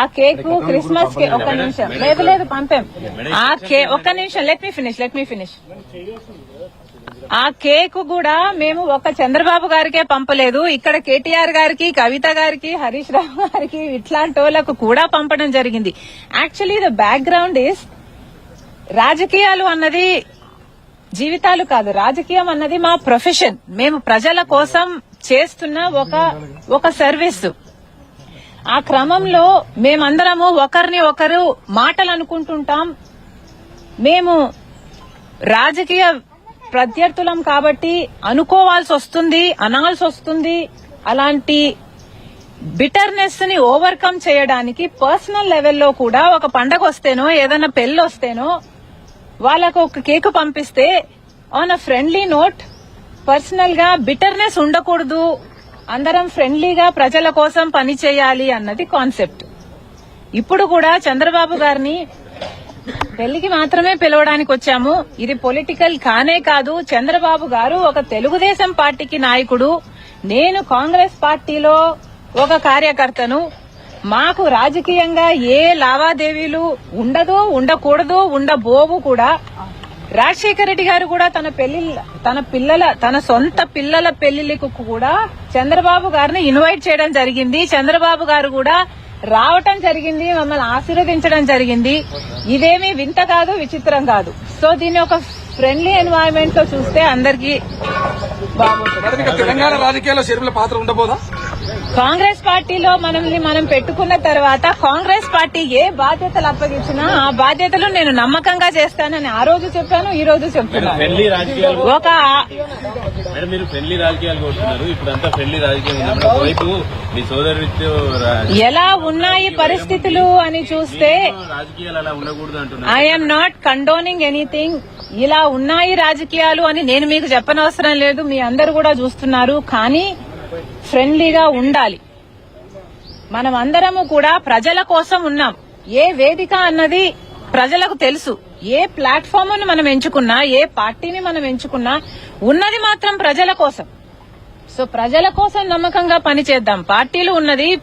ఆ cake Christmas cake ఒక్క నిమిషం. లేదు లేదు పంపాం. ఆ కే ఒక్క నిమిషం. Let me finish let me finish ఆ కేక్ కూడా మేము ఒక చంద్రబాబు గారికే పంపలేదు. ఇక్కడ కేటీఆర్ గారికి కవిత గారికి హరీష్ రావు గారికి ఇట్లాంటి వాళ్ళకు కూడా పంపడం జరిగింది. యాక్చువల్లీ ద బ్యాక్గ్రౌండ్ ఇస్ రాజకీయాలు అన్నది జీవితాలు కాదు. రాజకీయం అన్నది మా ప్రొఫెషన్ మేము ప్రజల కోసం చేస్తున్న ఒక ఒక సర్వీస్ ఆ క్రమంలో మేమందరము ఒకరిని ఒకరు మాటలు అనుకుంటుంటాం మేము రాజకీయ ప్రత్యర్థులం కాబట్టి అనుకోవాల్సి వస్తుంది అనాల్సి వస్తుంది అలాంటి బిటర్నెస్ని ఓవర్కమ్ చేయడానికి పర్సనల్ లెవెల్లో కూడా ఒక పండగ వస్తేనో ఏదైనా పెళ్ళి వస్తేనో వాళ్ళకు ఒక కేక్ పంపిస్తే ఆన్ అ ఫ్రెండ్లీ నోట్ పర్సనల్గా బిటర్నెస్ ఉండకూడదు. అందరం ఫ్రెండ్లీగా ప్రజల కోసం పని చేయాలి అన్నది కాన్సెప్ట్. ఇప్పుడు కూడా చంద్రబాబు గారిని పెళ్ళికి మాత్రమే పిలవడానికి వచ్చాము. ఇది పొలిటికల్ కానే కాదు. చంద్రబాబు గారు ఒక తెలుగుదేశం పార్టీకి నాయకుడు. నేను కాంగ్రెస్ పార్టీలో ఒక కార్యకర్తను. మాకు రాజకీయంగా ఏ లావాదేవీలు ఉండదు ఉండకూడదు ఉండబోవు కూడా రాజశేఖర రెడ్డి గారు కూడా తన పెళ్ళి తన పిల్లల తన సొంత పిల్లల పెళ్ళిళ్ళకు కూడా చంద్రబాబు గారిని ఇన్వైట్ చేయడం జరిగింది. చంద్రబాబు గారు కూడా రావటం జరిగింది మమ్మల్ని ఆశీర్వదించడం జరిగింది. ఇదేమీ వింత కాదు విచిత్రం కాదు. సో దీన్ని ఒక ఫ్రెండ్లీ ఎన్వైరన్మెంట్లో చూస్తే అందరికీ బాగుంటుంది. తెలంగాణ రాజకీయాల్లో షర్మిల పాత్ర ఉండబోదా? కాంగ్రెస్ పార్టీలో మనల్ని మనం పెట్టుకున్న తర్వాత కాంగ్రెస్ పార్టీ ఏ బాధ్యతలు అప్పగించినా ఆ బాధ్యతలు నేను నమ్మకంగా చేస్తానని ఆ రోజు చెప్పాను ఈ రోజు చెప్తున్నాను. ఒక మేడం మీరు ఫ్రెండ్లీ రాజకీయాలు కోరుతున్నారు ఇప్పుడు అంతా ఫ్రెండ్లీ రాజకీయం ఉంది. మేడం. ఒకవైపు మీ సోదరుడితో రా- ఎలా ఉన్నాయి పరిస్థితులు అని చూస్తే రాజకీయాలు అలా ఉండకూడదు అంటున్నారు? ఐఎమ్ నాట్ కండోనింగ్ ఎనీథింగ్ ఇలా ఉన్నాయి రాజకీయాలు అని నేను మీకు చెప్పనవసరం లేదు. మీ అందరు కూడా చూస్తున్నారు. కానీ ఫ్రెండ్లీగా ఉండాలి. మనం అందరము కూడా ప్రజల కోసం ఉన్నాం. ఏ వేదిక అన్నది ప్రజలకు తెలుసు. ఏ ప్లాట్ఫామ్ మనం ఎంచుకున్నా ఏ పార్టీని మనం ఎంచుకున్నా ఉన్నది మాత్రం ప్రజల కోసం. సో ప్రజల కోసం నమ్మకంగా పనిచేద్దాం. పార్టీలు ఉన్నది